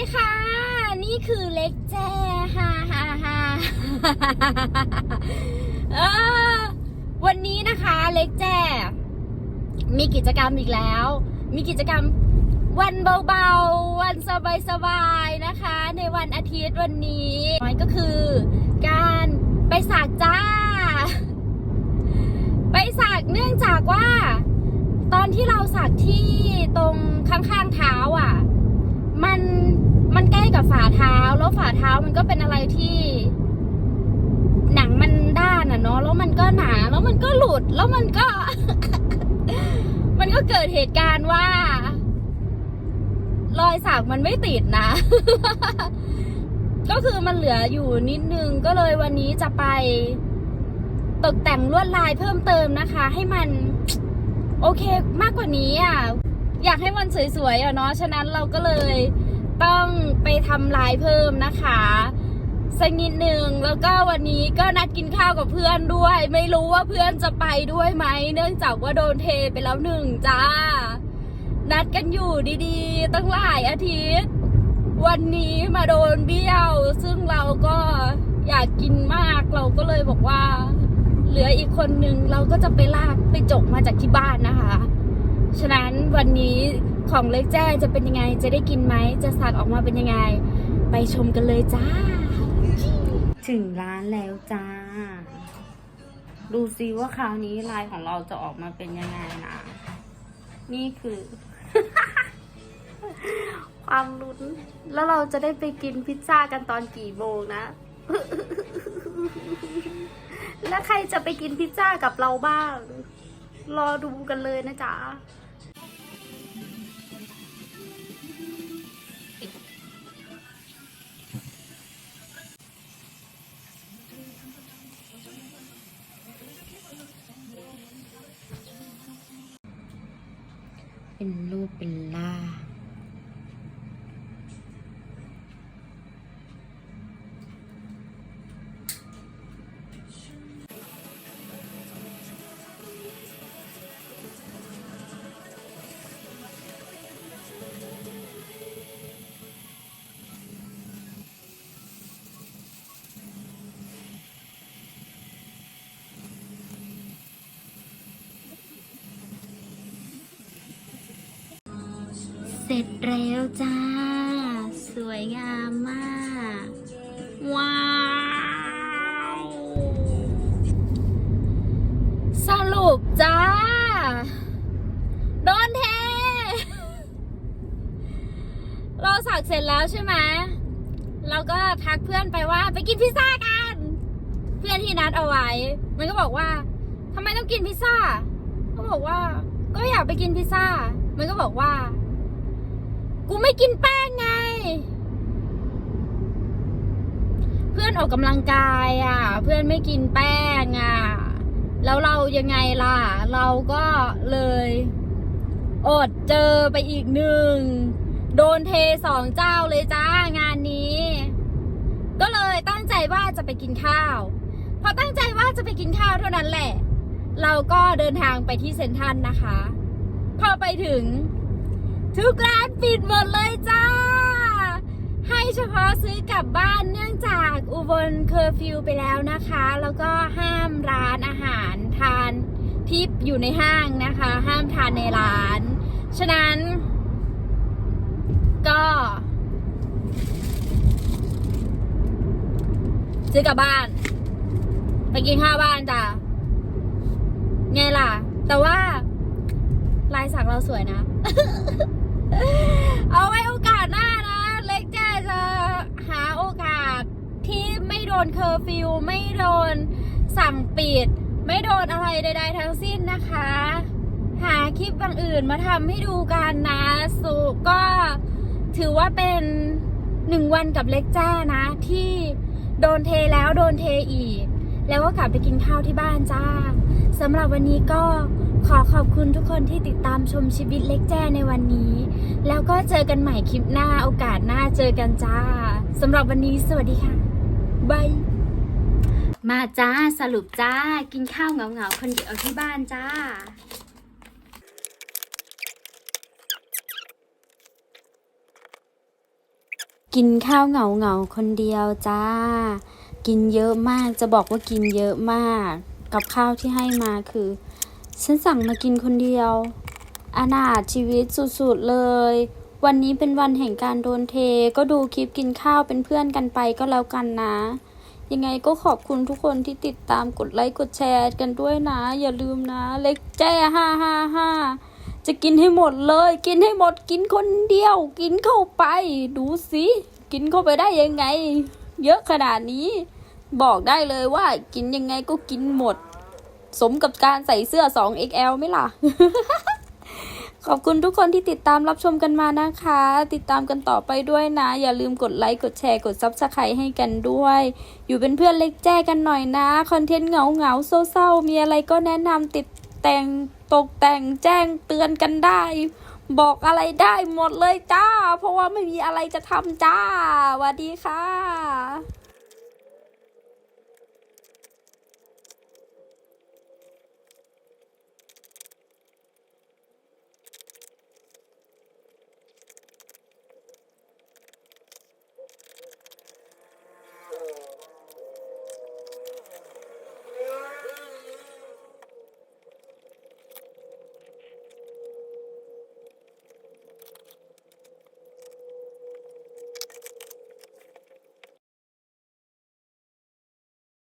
ีค่ะ นี่คือเล็กแจ้ฮ่าฮ่าฮ่าวันนี้นะคะเล็กแจ้มีกิจกรรมอีกแล้ว มีกิจกรรมวันเบาๆ วันสบายๆ นะคะ ในวันอาทิตย์วันนี้มันก็คือการไปสักจ้า ไปสักเนื่องจากว่า ตอนที่เราสักที่ตรงข้างๆเท้าอะ มัน มันใกล้กับฝ่าเท้า แล้วฝ่าเท้ามันก็เป็นอะไรที่ หนังมันด้านอะเนาะแล้วมันก็หนาแล้วมันก็หลุดแล้วมันก็ มันก็เกิดเหตุการณ์ว่า รอยสักมันไม่ติดนะ ก็คือมันเหลืออยู่นิดนึงก็เลยวันนี้จะไปตกแต่งลวดลายเพิ่มเติมนะคะ ให้มันโอเคมากกว่านี้อะ อยากให้มันสวยๆอะเนาะฉะนั้นเราก็เลย ต้องไปทำลายเพิ่มนะคะสักนิดหนึ่งแล้วก็วันนี้ก็นัดกินข้าวกับเพื่อนด้วย ไม่รู้ว่าเพื่อนจะไปด้วยไหม เนื่องจากว่าโดนเทไปแล้วหนึ่งจ้า นัดกันอยู่ดีๆ ตั้งหลายอาทิตย์ วันนี้มาโดนเบี้ยว ซึ่งเราก็อยากกินมากเราก็เลยบอกว่า เหลืออีกคนนึงเราก็จะไปลากไปจกมาจากที่บ้านนะคะ ฉะนั้นวันนี้ ของเล็กแจ้จะเป็นยังไง จะได้กินไหม จะสักออกมาเป็นยังไง ไปชมกันเลยจ้า ถึงร้านแล้วจ้า ดูซิว่าคราวนี้ลายของเราจะออกมาเป็นยังไงนะ นี่คือ ความลุ้น แล้วเราจะได้ไปกินพิซซ่ากันตอนกี่โมงนะ แล้วใครจะไปกินพิซซ่ากับเราบ้าง รอดูกันเลยนะจ๊ะ เป็นรูปเป็นล่า สร็จแล้วจ้า สวยงามมาก ว้าว สรุปจ้า โดนเท เราสักเสร็จแล้วใช่ไหมเราก็ทักเพื่อนไปว่าไปกินพิซซ่ากัน เพื่อนที่นัดเอาไว้ มันก็บอกว่าทำไมต้องกินพิซซ่า ก็บอกว่า ก็อยากไปกินพิซซ่า มันก็บอกว่า กูไม่กินแป้งไง เพื่อนออกกำลังกายอะ เพื่อนไม่กินแป้งอะ แล้วเรายังไงล่ะ เราก็เลย อดเจอไปอีกหนึ่ง โดนเทสองเจ้าเลยจ้างานนี้ ก็เลยตั้งใจว่าจะไปกินข้าว พอตั้งใจว่าจะไปกินข้าวเท่านั้นแหละ เราก็เดินทางไปที่เซนทัลนะคะ พอไปถึง ทุกร้านปิดหมดเลยจ้า ให้เฉพาะซื้อกลับบ้านเนื่องจากอุบลเคอร์ฟิวไปแล้วนะคะ แล้วก็ห้ามร้านอาหารทานที่อยู่ในห้างนะคะ ห้ามทานในร้าน ฉะนั้น ก็ซื้อกลับบ้าน ไปกินข้าวบ้านจ้ะไงล่ะ แต่ว่าลายสักเราสวยนะ เอาไว้โอกาสหน้านะ เล็กแจ้จะหาโอกาสที่ไม่โดนเคอร์ฟิวไม่โดนสั่งปิด ไม่โดนอะไรใด ๆ ทั้งสิ้นนะคะ หาคลิปบางอื่นมาทำให้ดูกันนะสุก็ถือว่าเป็นหนึ่งวันกับเล็กแจ้นะ ที่โดนเทแล้วโดนเทอีก แล้วก็กลับไปกินข้าวที่บ้านจ้าสำหรับวันนี้ก็ ขอขอบคุณทุกคนที่ติดตามชมชีวิตเล็กแจ้ในวันนี้ แล้วก็เจอกันใหม่คลิปหน้าโอกาสหน้าเจอกันจ้าสำหรับวันนี้สวัสดีค่ะบายมาจ้าสรุปจ้า กินข้าวเหงาๆคนเดียวที่บ้านจ้ากินข้าวเหงาเหงาๆคนเดียวจ้า กินเยอะมากจะบอกว่ากินเยอะมาก กับข้าวที่ให้มาคือ ฉันสั่งมากินคนเดียว อนาถชีวิตสุดๆเลย วันนี้เป็นวันแห่งการโดนเท ก็ดูคลิปกินข้าวเป็นเพื่อนกันไปก็แล้วกันนะ ยังไงก็ขอบคุณทุกคนที่ติดตามกดไลค์กดแชร์กันด้วยนะ อย่าลืมนะ เล็กแจ้ห้าห้าห้าจะกินให้หมดเลย กินให้หมดกินคนเดียว กินเข้าไป ดูสิกินเข้าไปได้ยังไง เยอะขนาดนี้ บอกได้เลยว่ากินยังไงก็กินหมด สมกับการใส่เสื้อ 2XL ไหมล่ะ ขอบคุณทุกคนที่ติดตามรับชมกันมานะคะ ติดตามกันต่อไปด้วยนะ อย่าลืมกดไลค์ กดแชร์ กดซับสไครต์ให้กันด้วย อยู่เป็นเพื่อนเล็กแจ้กันหน่อยนะ คอนเทนต์เหงาเหงาเศร้าๆ มีอะไรก็แนะนำติดแต่งตกแต่งแจ้งเตือนกันได้ บอกอะไรได้หมดเลยจ้า เพราะว่าไม่มีอะไรจะทำจ้าสวัสดีค่ะ